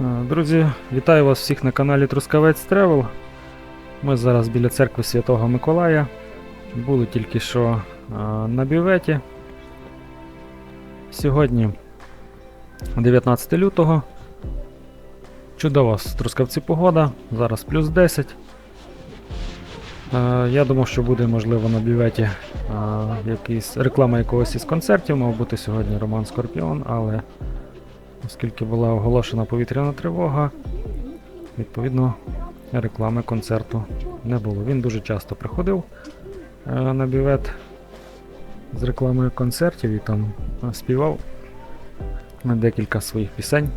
Е, Друзі, вітаю вас всіх на каналі Трускавець Тревел. Ми зараз біля церкви Святого Миколая. Були тільки що е, на бюветі. Сьогодні 19 лютого. Чудова Трускавці погода. Зараз плюс 10. Е, Я думав, що буде можливо на бюветі якийсь реклама якогось із концертів. Мав бути сьогодні Роман Скорпіон, але оскільки була оголошена повітряна тривога, відповідно реклами концерту не було. Він дуже часто приходив е, на бювет з рекламою концертів і там е, співав декілька своїх пісень.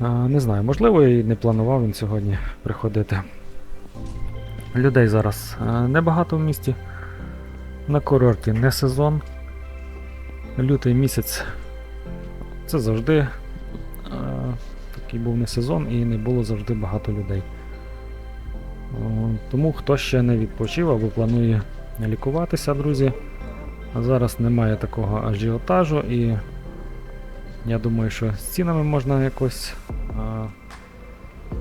Е, Не знаю, можливо, і не планував він сьогодні приходити. Людей зараз небагато в місті. На курорті не сезон. Лютий місяць це завжди е, такий був не сезон і не було завжди багато людей. Тому хто ще не відпочив або планує лікуватися, друзі, зараз немає такого ажіотажу і я думаю, що з цінами можна якось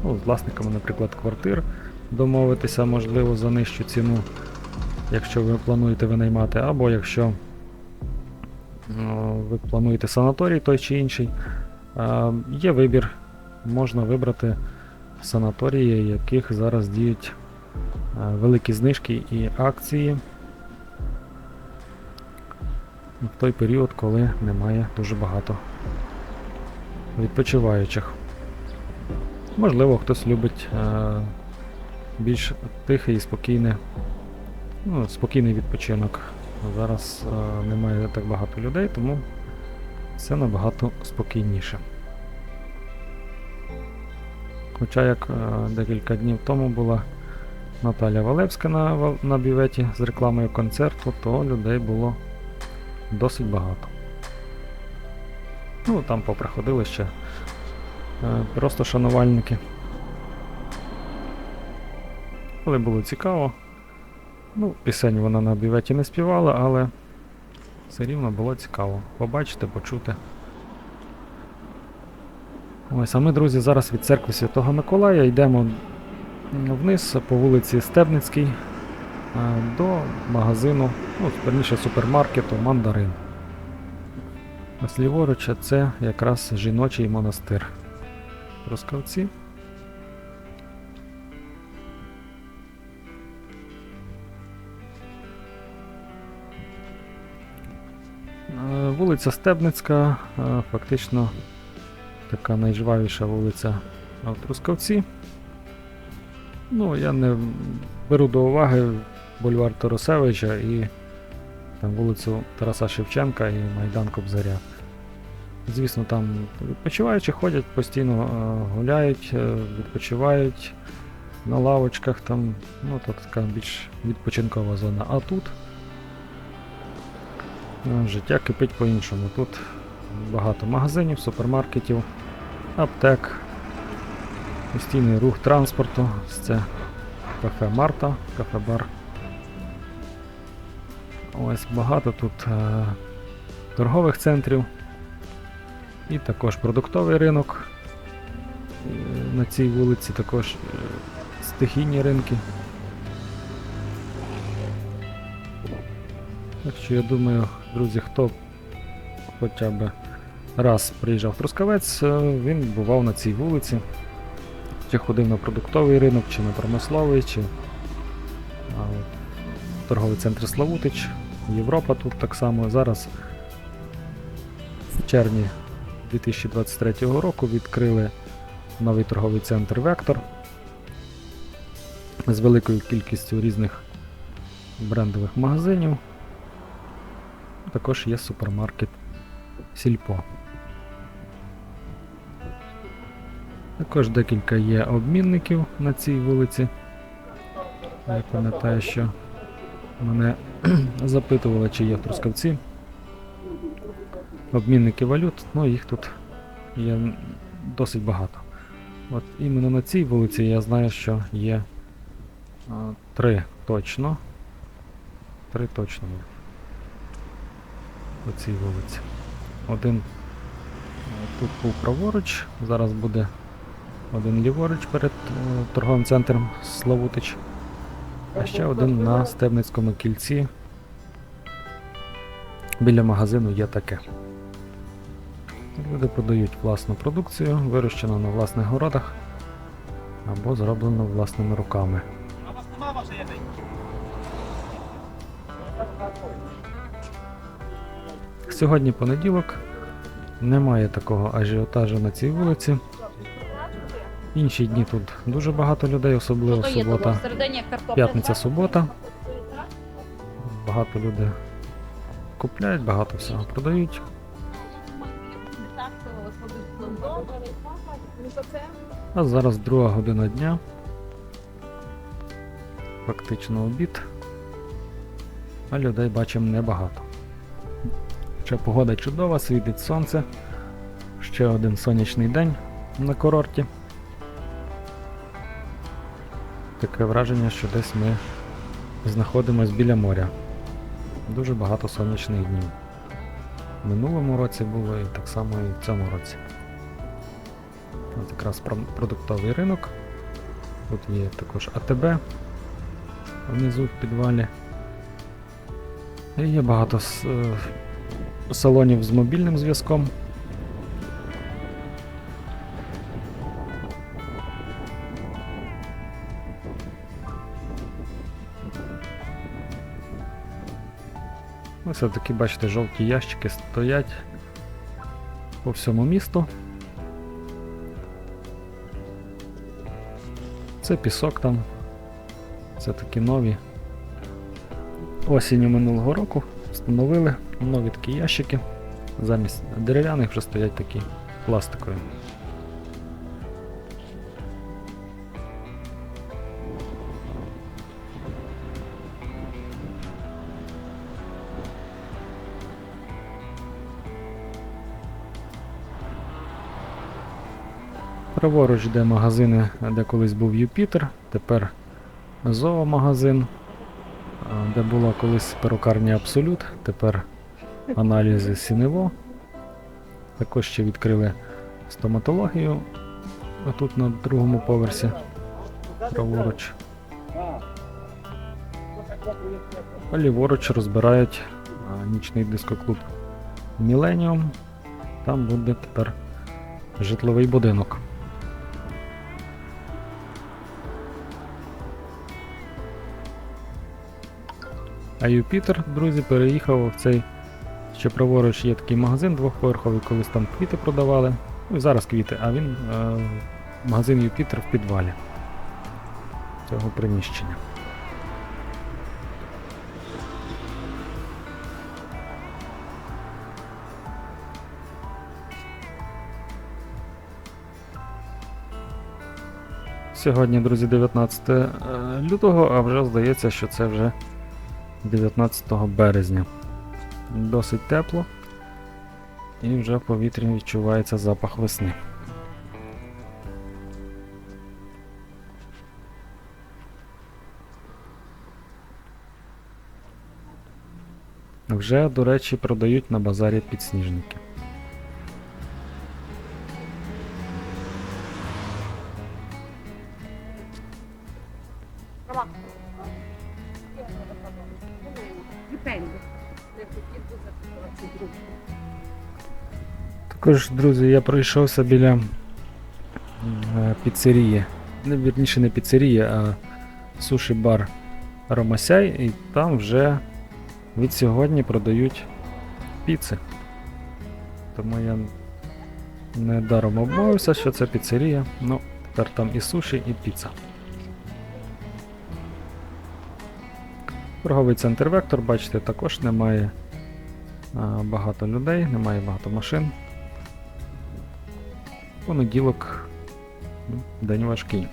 ну, з власниками, наприклад, квартир домовитися, можливо, за нижчу ціну, якщо ви плануєте винаймати, або якщо ви плануєте санаторій той чи інший. Е, Є вибір. Можна вибрати санаторії, яких зараз діють е, великі знижки і акції в той період, коли немає дуже багато відпочиваючих. Можливо, хтось любить е, більш тихий і спокійний, ну, спокійний відпочинок. Зараз е, немає так багато людей, тому все набагато спокійніше. Хоча як е, декілька днів тому була Наталя Валевська на, на бюветі з рекламою концерту, то людей було досить багато. Ну, там поприходили ще е, просто шанувальники. Але було цікаво. Ну, пісень вона на бюветі не співала, але все рівно було цікаво побачити, почути. Ось, а ми, друзі, зараз від церкви Святого Миколая йдемо вниз по вулиці Стебницькій е, до магазину, ну, верніше супермаркету Мандарин. Ось ліворуч це якраз жіночий монастир. Роскавці. Вулиця Стебницька, е, фактично така найжвавіша вулиця в Трускавці. Ну, я не беру до уваги бульвар Тарасевича і там вулицю Тараса Шевченка і Майдан Кобзаря. Звісно, там відпочиваючі ходять, постійно е, гуляють, е, відпочивають на лавочках, там, ну, то така більш відпочинкова зона. А тут Життя кипить по-іншому. Тут багато магазинів, супермаркетів, аптек, постійний рух транспорту. Це кафе Марта, кафе-бар. Ось багато тут е, торгових центрів і також продуктовий ринок. На цій вулиці також е, стихійні ринки. Так що я думаю, друзі, хто хоча б раз приїжджав в Трускавець, е, він бував на цій вулиці. Чи ходив на продуктовий ринок, чи на промисловий, чи торговий центр Славутич, Європа тут так само. Зараз в червні 2023 року відкрили новий торговий центр Вектор з великою кількістю різних брендових магазинів. Також є супермаркет Сільпо. Також декілька є обмінників на цій вулиці. Я пам'ятаю, що мене запитували, чи є в Трускавці. Обмінники валют, ну їх тут є досить багато. От іменно на цій вулиці я знаю, що є а, три точно. Три точно. По цій вулиці. Один е, тут був праворуч, зараз буде один ліворуч перед е, торговим центром Славутич. А ще один на Стебницькому кільці. Біля магазину є таке. Люди продають власну продукцію, вирощену на власних городах або зроблену власними руками. Сьогодні понеділок, немає такого ажіотажу на цій вулиці. Інші дні тут дуже багато людей, особливо субота, п'ятниця, субота. Багато людей купляють, багато всього продають. А зараз друга година дня. Фактично обід. А людей бачимо небагато. Ще погода чудова, світить сонце. Ще один сонячний день на курорті. Таке враження, що десь ми знаходимося біля моря. Дуже багато сонячних днів. В минулому році було і так само і в цьому році. От якраз продуктовий ринок. Тут є також АТБ внизу в підвалі. І є багато е, салонів з мобільним зв'язком. Ну, все-таки, бачите, жовті ящики стоять по всьому місту. Це пісок там. Це такі нові. Осінню минулого року встановили нові такі ящики. Замість дерев'яних вже стоять такі пластикові. Праворуч, де магазини, де колись був Юпітер, тепер зоомагазин, де була колись перукарня Абсолют, тепер аналізи Сінево. Також ще відкрили стоматологію а тут на другому поверсі, праворуч. А ліворуч розбирають а, нічний дискоклуб Міленіум. Там буде тепер житловий будинок. А Юпітер, друзі, переїхав в цей. Ще праворуч є такий магазин двохповерховий, колись там квіти продавали. Ну і зараз квіти, а він е, магазин Юпітер в підвалі цього приміщення. Сьогодні, друзі, 19 е, лютого, а вже здається, що це вже 19 березня. Досить тепло. І вже в повітрі відчувається запах весни. Вже, до речі, продають на базарі підсніжники. Також, друзі, я пройшовся біля е, піцерії. Не, вірніше не піцерії, а суші-бар Ромасяй, і там вже від сьогодні продають піци. Тому я не даром обмовився, що це піцерія. Ну, тепер там і суші, і піца. Торговий центр Вектор, бачите, також немає багато людей, немає багато машин. Понеділок ну, день важкий.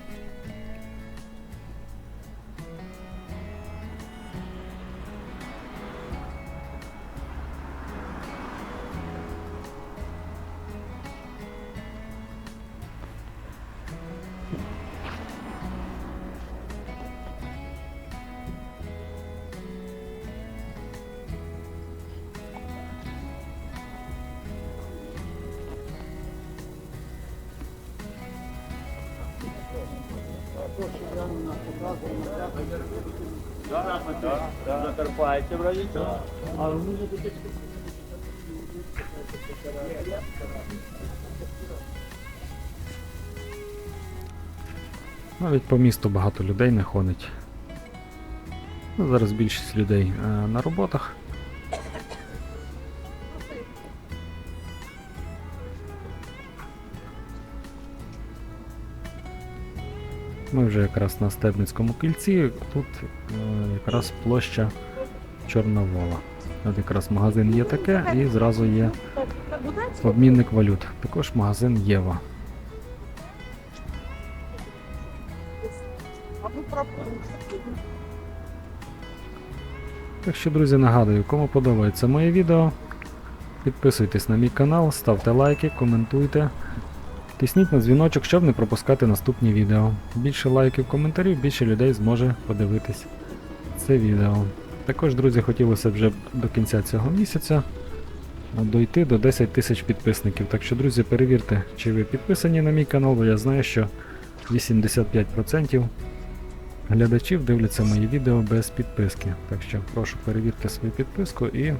Закарпаття, вроді чого. Навіть по місту багато людей не ходить. Ну, зараз більшість людей е, на роботах. Ми вже якраз на Стебницькому кільці, тут е, якраз площа Чорновола. От якраз магазин є таке і зразу є обмінник валют. Також магазин Єва. Так що, друзі, нагадую, кому подобається моє відео, підписуйтесь на мій канал, ставте лайки, коментуйте. Тисніть на дзвіночок, щоб не пропускати наступні відео. Більше лайків, коментарів, більше людей зможе подивитись це відео. Також, друзі, хотілося б вже до кінця цього місяця дойти до 10 тисяч підписників. Так що, друзі, перевірте, чи ви підписані на мій канал, бо я знаю, що 85% глядачів дивляться мої відео без підписки. Так що прошу перевірте свою підписку і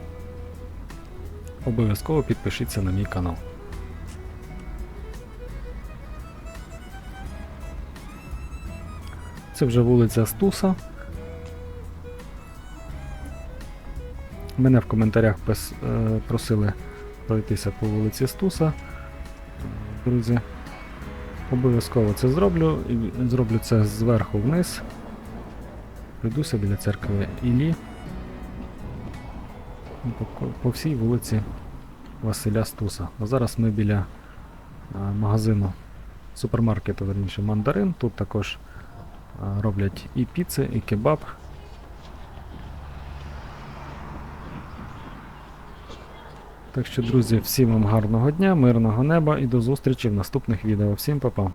обов'язково підпишіться на мій канал. Це вже вулиця Стуса. Мене в коментарях е, просили пройтися по вулиці Стуса. Друзі, обов'язково це зроблю. Зроблю це зверху вниз. Прийдуся біля церкви Іллі. По, всій вулиці Василя Стуса. А зараз ми біля а, магазину супермаркету, верніше, мандарин. Тут також роблять і піци, і кебаб. Так що, друзі, всім вам гарного дня, мирного неба і до зустрічі в наступних відео. Всім па-па!